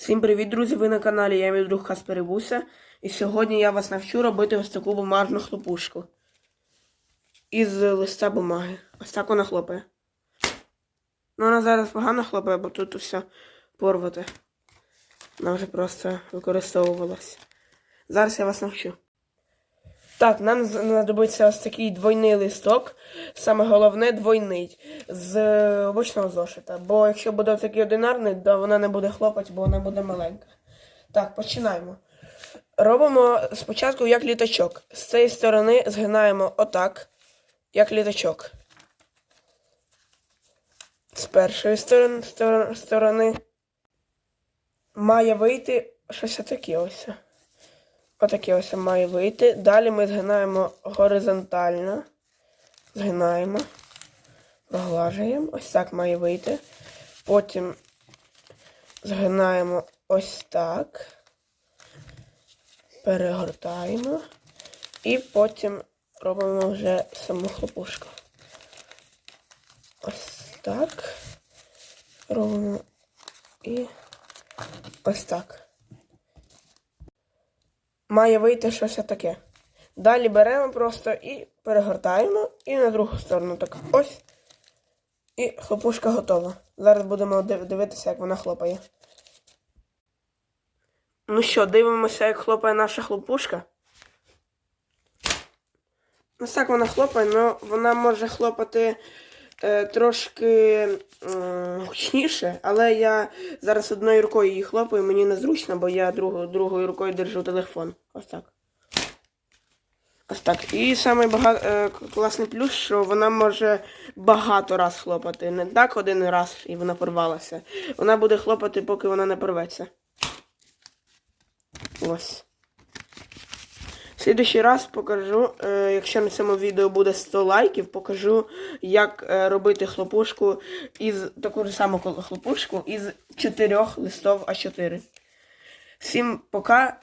Всім привіт, друзі! Ви на каналі я мій друг Каспер Буся. І сьогодні я вас навчу робити ось таку бумажну хлопушку. Із листа бумаги. Ось так вона хлопає. Ну, вона зараз погано хлопає, бо тут все порвати. Вона вже просто використовувалась. Зараз я вас навчу. Так, нам знадобиться ось такий двойний листок. Саме головне двойний з е, обичного зошита. Бо якщо буде такий одинарний, то вона не буде хлопати, бо вона буде маленька. Так, починаємо. Робимо спочатку як літачок. З цієї сторони згинаємо отак, як літачок. З першої сторони, має вийти щось таке ось. Отаке ось має вийти. Далі ми згинаємо горизонтально. Згинаємо. Проглажуємо. Ось так має вийти. Потім згинаємо ось так. Перегортаємо. І потім робимо вже саму хлопушку. Ось так. Робимо і ось так має вийти щось таке. Далі беремо просто і перегортаємо, і на другу сторону так ось. І хлопушка готова. Зараз будемо дивитися, як вона хлопає. Ну що, дивимося, як хлопає наша хлопушка. Ось так вона хлопає, але вона може хлопати трошки гучніше, але я зараз одною рукою її хлопаю, мені незручно, бо я другою, другою рукою держу телефон. Ось так. Ось так. І бага... е, плюс, що вона може багато раз хлопати. Не так один раз і вона порвалася. Вона буде хлопати, поки вона не порветься. Ось. В Слідуючий раз покажу, е, якщо на цьому відео буде 100 лайків, покажу, як е, робити хлопушку із таку ж саму хлопушку із 4 листов А4. Всім пока.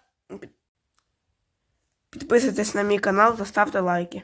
Підписуйтесь на мій канал та ставте лайки.